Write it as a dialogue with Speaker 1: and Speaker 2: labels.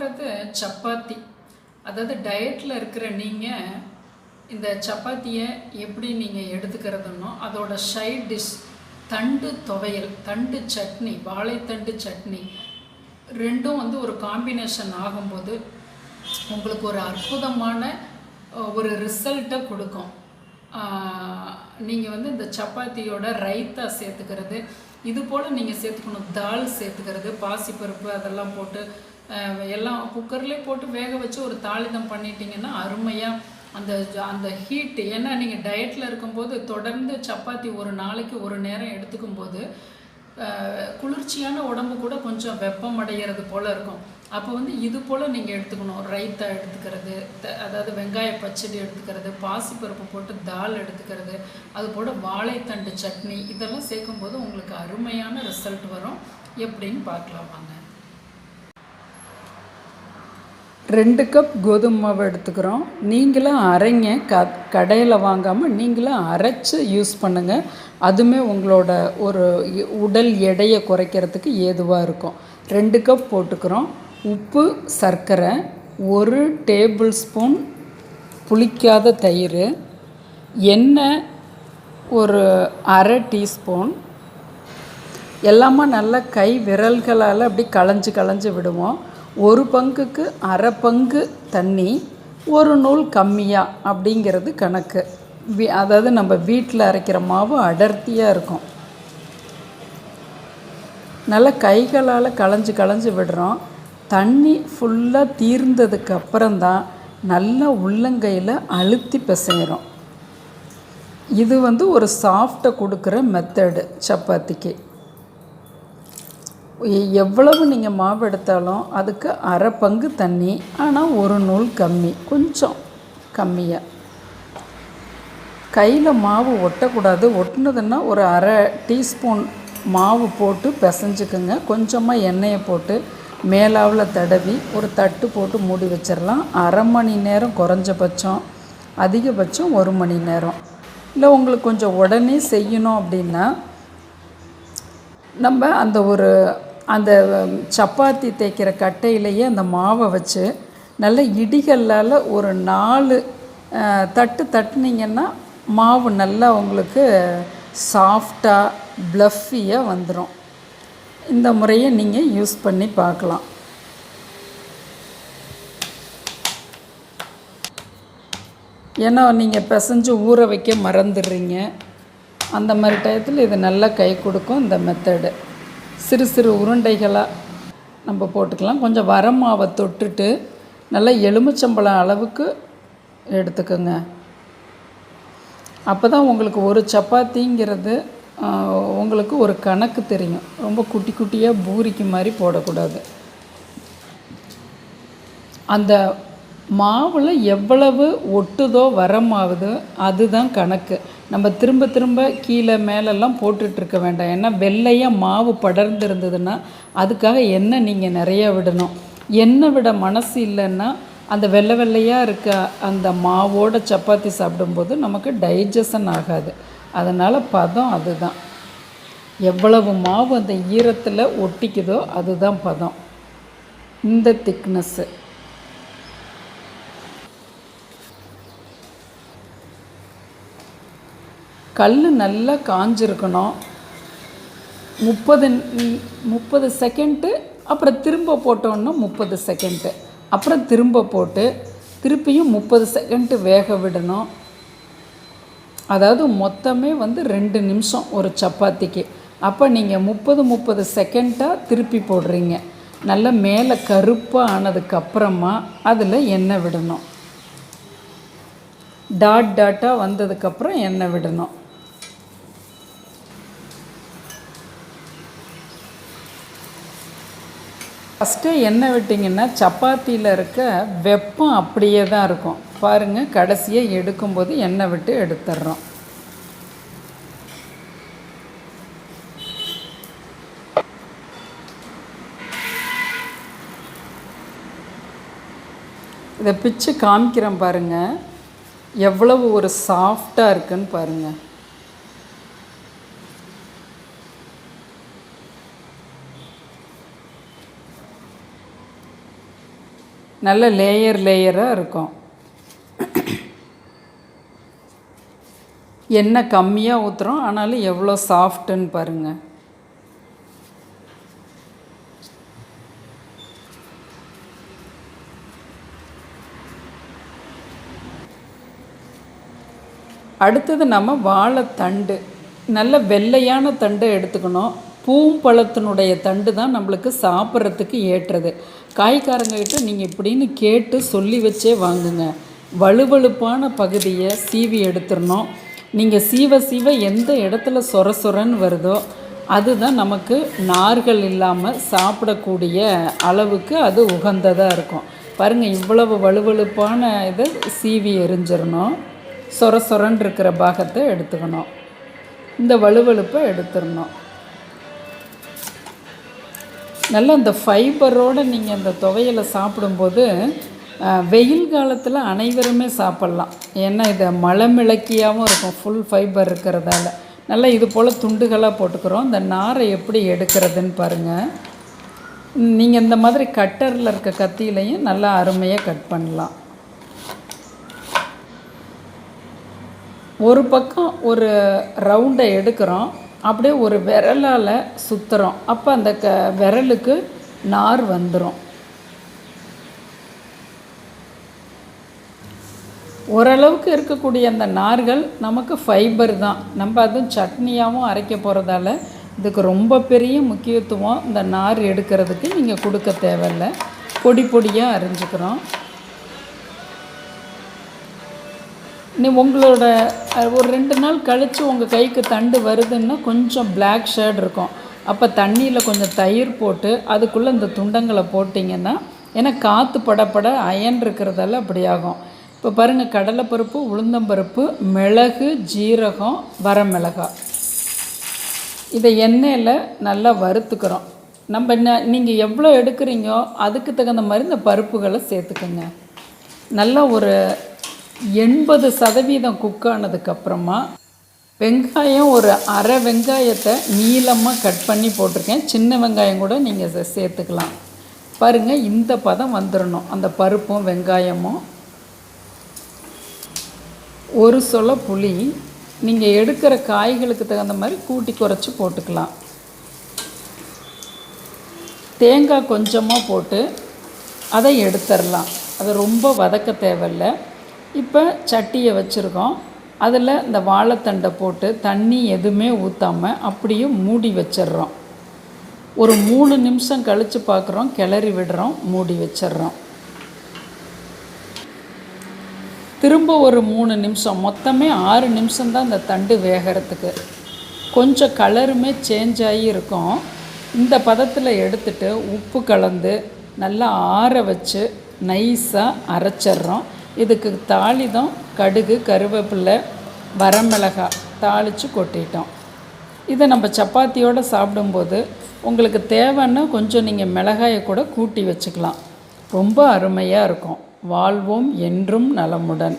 Speaker 1: பார்க்குறது சப்பாத்தி. அதாவது டயட்டில் இருக்கிற நீங்கள் இந்த சப்பாத்தியை எப்படி நீங்கள் எடுத்துக்கிறதுனோ அதோட சைட் டிஷ் தண்டு துவையல் தண்டு சட்னி வாழைத்தண்டு சட்னி ரெண்டும் வந்து ஒரு காம்பினேஷன் ஆகும்போது உங்களுக்கு ஒரு அற்புதமான ஒரு ரிசல்ட்டை கொடுக்கும். நீங்கள் வந்து இந்த சப்பாத்தியோட ரைத்தா சேர்த்துக்கிறது இது போல் நீங்கள் சேர்த்துக்கணும் தால் சேர்த்துக்கிறது பாசிப்பருப்பு அதெல்லாம் போட்டு எல்லாம் குக்கர்லேயே போட்டு வேக வச்சு ஒரு தாளிதம் பண்ணிட்டீங்கன்னா அருமையாக அந்த அந்த ஹீட்டு ஏன்னா நீங்கள் டயட்டில் இருக்கும்போது தொடர்ந்து சப்பாத்தி ஒரு நாளைக்கு ஒரு நேரம் எடுத்துக்கும் போது குளிர்ச்சியான உடம்பு கூட கொஞ்சம் வெப்பம் அடைகிறது போல் இருக்கும். அப்போ வந்து இது போல் நீங்கள் எடுத்துக்கணும். ரைத்தா எடுத்துக்கிறது த- அதாவது வெங்காய பச்சடி எடுத்துக்கிறது பாசிப்பருப்பு போட்டு தால் எடுத்துக்கிறது அது போல் வாழைத்தண்டு சட்னி இதெல்லாம் சேர்க்கும்போது உங்களுக்கு அருமையான ரிசல்ட் வரும். எப்படின்னு பார்க்கலாம் வாங்க. ரெண்டு கப் கோதுமை மாவு எடுத்துக்கிறோம். நீங்களும் அரைங்க. க கடையில் வாங்காமல் நீங்களும் அரைச்சு யூஸ் பண்ணுங்கள் அதுவுமே உங்களோட ஒரு உடல் எடையை குறைக்கிறதுக்கு ஏதுவாக இருக்கும். ரெண்டு கப் போட்டுக்கிறோம். உப்பு சர்க்கரை ஒரு டேபிள் ஸ்பூன் புளிக்காத தயிர் எண்ணெய் ஒரு அரை டீஸ்பூன் எல்லாமே நல்லா கை விரல்களால் அப்படி களைஞ்சு களைஞ்சு விடுவோம். ஒரு பங்குக்கு அரை பங்கு தண்ணி ஒரு நூல் கம்மியாக அப்படிங்கிறது கணக்கு. அதாவது நம்ம வீட்டில் அரைக்கிற மாவு அடர்த்தியாக இருக்கும். நல்லா கைகளால் களைஞ்சு களைஞ்சு விடுறோம். தண்ணி ஃபுல்லாக தீர்ந்ததுக்கு அப்புறம்தான் நல்லா உள்ளங்கையில் அழுத்தி பிசைகிறோம் இது வந்து ஒரு சாஃப்டை கொடுக்குற மெத்தடு சப்பாத்திக்கு. எவ்வளவு நீங்கள் மாவு எடுத்தாலும் அதுக்கு அரை பங்கு தண்ணி ஆனால் ஒரு நூல் கம்மி கொஞ்சம் கம்மியாக கையில் மாவு ஒட்டக்கூடாது. ஒட்டுனதுன்னா ஒரு அரை டீஸ்பூன் மாவு போட்டு பிசைஞ்சுக்குங்க. கொஞ்சமாக எண்ணெயை போட்டு மேலாவில் தடவி ஒரு தட்டு போட்டு மூடி வச்சிடலாம் அரை மணி நேரம் குறைஞ்சபட்சம் அதிகபட்சம் ஒரு மணி நேரம். இல்லை உங்களுக்கு கொஞ்சம் உடனே செய்யணும் அப்படின்னா நம்ம அந்த ஒரு அந்த சப்பாத்தி தேய்க்கிற கட்டையிலேயே அந்த மாவை வச்சு நல்ல இடிகல்லால் ஒரு நாலு தட்டு தட்டுனீங்கன்னா மாவு நல்லா உங்களுக்கு சாஃப்டாக ப்ளஃபியாக வந்துடும் இந்த முறையை நீங்கள் யூஸ் பண்ணி பார்க்கலாம். ஏன்னா நீங்கள் பிசைஞ்சு ஊற வைக்க மறந்துடுறீங்க. அந்த மாதிரி டயத்தில் இது நல்லா கை கொடுக்கும் இந்த மெத்தடு சிறு சிறு உருண்டைகளாக நம்ம போட்டுக்கலாம். கொஞ்சம் வரமாவை தொட்டுட்டு நல்லா எலுமிச்சம்பழம் அளவுக்கு எடுத்துக்கோங்க. அப்போ தான் உங்களுக்கு ஒரு சப்பாத்திங்கிறது உங்களுக்கு ஒரு கணக்கு தெரியும். ரொம்ப குட்டி குட்டியாக பூரிக்கு மாதிரி போடக்கூடாது. அந்த மாவில் எவ்வளவு ஒட்டுதோ வரமாகுதோ அதுதான் கணக்கு. நம்ம திரும்ப திரும்ப கீழே மேலெல்லாம் போட்டுட்ருக்க வேண்டாம். ஏன்னா வெள்ளையாக மாவு படர்ந்து இருந்ததுன்னா அதுக்காக எண்ணெய் நீங்கள் நிறையா விடணும். எண்ணெய் விட மனசு இல்லைன்னா அந்த வெள்ளை வெள்ளையாக இருக்க அந்த மாவோட சப்பாத்தி சாப்பிடும்போது நமக்கு டைஜஷன் ஆகாது. அதனால் பதம் அதுதான். எவ்வளவு மாவு அந்த ஈரத்தில் ஒட்டிக்குதோ அதுதான் பதம். இந்த திக்னஸ்ஸு கல் நல்லா காஞ்சிருக்கணும். முப்பது முப்பது செகண்ட்டு அப்புறம் திரும்ப போட்டோன்னா முப்பது செகண்ட்டு அப்புறம் திரும்ப போட்டு திருப்பியும் முப்பது செகண்ட்டு வேக விடணும். அதாவது மொத்தமே வந்து ரெண்டு நிமிஷம் ஒரு சப்பாத்திக்கு. அப்போ நீங்கள் முப்பது முப்பது செகண்டாக திருப்பி போடுறீங்க. நல்லா மேலே கருப்பாக ஆனதுக்கப்புறமா அதில் எண்ணெய் விடணும். டாட் டாட்டாக வந்ததுக்கப்புறம் எண்ணெய் விடணும். ஃபஸ்ட்டு எண்ணெய் விட்டிங்கன்னா சப்பாத்தியில் இருக்க வெப்பம் அப்படியே தான் இருக்கும். பாருங்கள் கடைசியாக எடுக்கும்போது எண்ணெய் விட்டு எடுத்துடுறோம் இதை பிச்சு காமிக்கிறேன் பாருங்கள் எவ்வளவு ஒரு சாஃப்டாக இருக்குன்னு பாருங்கள் நல்ல லேயர் லேயராக இருக்கும். எண்ணெய் கம்மியாக ஊற்றுறோம் ஆனாலும் எவ்வளோ சாஃப்ட்டுன்னு பாருங்கள் அடுத்தது நம்ம வாழைத்தண்டு. நல்ல வெள்ளையான தண்டை எடுத்துக்கணும். பூம்பழத்தினுடைய தண்டு தான் நம்மளுக்கு சாப்பிட்றதுக்கு ஏற்றது. காய்காரங்ககிட்ட நீங்கள் இப்படின்னு கேட்டு சொல்லி வச்சே வாங்குங்க. வலுவழுப்பான பகுதியை சீவி எடுத்துடணும். நீங்கள் சீவ சீவ எந்த இடத்துல சொர சொரன்னு வருதோ அதுதான் நமக்கு நார்கள் இல்லாமல் சாப்பிடக்கூடிய அளவுக்கு அது உகந்ததாக இருக்கும். பாருங்கள் இவ்வளவு வலுவழுப்பான இதை சீவி எரிஞ்சிடணும். சொர சொரன்னு இருக்கிற பாகத்தை எடுத்துக்கணும். இந்த வலுவழுப்பை எடுத்துடணும். நல்லா அந்த ஃபைபரோடு நீங்கள் அந்த துவையலை சாப்பிடும்போது வெயில் காலத்தில் அனைவருமே சாப்பிட்லாம். ஏன்னா இதை மலமிளக்கியாகவும் இருக்கும் ஃபுல் ஃபைபர் இருக்கிறதால. நல்லா இது போல் துண்டுகளாக போட்டுக்கிறோம். இந்த நாரை எப்படி எடுக்கிறதுன்னு பாருங்கள் நீங்கள் இந்த மாதிரி கட்டரில் இருக்க கத்தியிலையும் நல்லா அருமையாக கட் பண்ணலாம். ஒரு பக்கம் ஒரு ரவுண்டை எடுக்கிறோம். அப்படியே ஒரு விரலால் சுற்றுறோம் அப்போ அந்த க விரலுக்கு நார் வந்துடும் ஓரளவுக்கு இருக்கக்கூடிய அந்த நார்கள் நமக்கு ஃபைபர் தான். நம்ம அதுவும் சட்னியாகவும் அரைக்க போகிறதால இதுக்கு ரொம்ப பெரிய முக்கியத்துவம் இந்த நார் எடுக்கிறதுக்கு நீங்கள் கொடுக்க தேவையில்ல. பொடி பொடியாக அரிஞ்சுக்கிறோம். நீ உங்களோட ஒரு ரெண்டு நாள் கழித்து உங்கள் கைக்கு தண்டு வருதுன்னா கொஞ்சம் பிளாக் ஷேட் இருக்கும். அப்போ தண்ணியில் கொஞ்சம் தயிர் போட்டு அதுக்குள்ளே இந்த துண்டங்களை போட்டிங்கன்னா ஏன்னா காற்று படப்பட அயன் இருக்கிறதால அப்படி ஆகும். இப்போ பாருங்கள் கடலைப்பருப்பு உளுந்தம்பருப்பு மிளகு ஜீரகம் வரமிளகாய் இதை எண்ணெயில் நல்லா வறுத்துக்கிறோம். நம்ம என்ன நீங்கள் எவ்வளோ எடுக்கிறீங்கோ அதுக்கு தகுந்த மாதிரி இந்த பருப்புகளை சேர்த்துக்கோங்க. நல்லா ஒரு எண்பது சதவீதம் குக் ஆனதுக்கப்புறமா வெங்காயம் ஒரு அரை வெங்காயத்தை நீளமாக கட் பண்ணி போட்டிருக்கேன். சின்ன வெங்காயம் கூட நீங்கள் சே- சேர்த்துக்கலாம். பாருங்கள் இந்த பதம் வந்துடணும் அந்த பருப்பும் வெங்காயமும். ஒரு சொல புளி நீங்கள் எடுக்கிற காய்களுக்கு தகுந்த மாதிரி கூட்டி குறைச்சி போட்டுக்கலாம். தேங்காய் கொஞ்சமாக போட்டு அதை எடுத்துடலாம் அதை ரொம்ப வதக்க தேவையில்ல. இப்போ சட்டியை வச்சுருக்கோம். அதில் இந்த வாழைத்தண்டை போட்டு தண்ணி எதுவுமே ஊற்றாமல் அப்படியே மூடி வச்சிடுறோம். ஒரு மூணு நிமிஷம் கழித்து பார்க்குறோம் கிளறி விடுறோம் மூடி வச்சிடுறோம். திரும்ப ஒரு மூணு நிமிஷம் மொத்தமே ஆறு நிமிஷம் தான் இந்த தண்டு வேகிறதுக்கு. கொஞ்சம் கலருமே சேஞ்ச் ஆகி இருக்கும். இந்த பதத்தில் எடுத்துட்டு உப்பு கலந்து நல்லா ஆற வச்சு நைஸாக அரைச்சிட்றோம். இதுக்கு தாளிதம் கடுகு கருவேப்பிலை வரமிளகாய் தாளித்து கொட்டிட்டோம். இதை நம்ம சப்பாத்தியோடு சாப்பிடும்போது உங்களுக்கு தேவைன்னா கொஞ்சம் நீங்கள் மிளகாயை கூட கூட்டி வச்சுக்கலாம். ரொம்ப அருமையாக இருக்கும். வாழ்வோம் என்றும் நலமுடன்.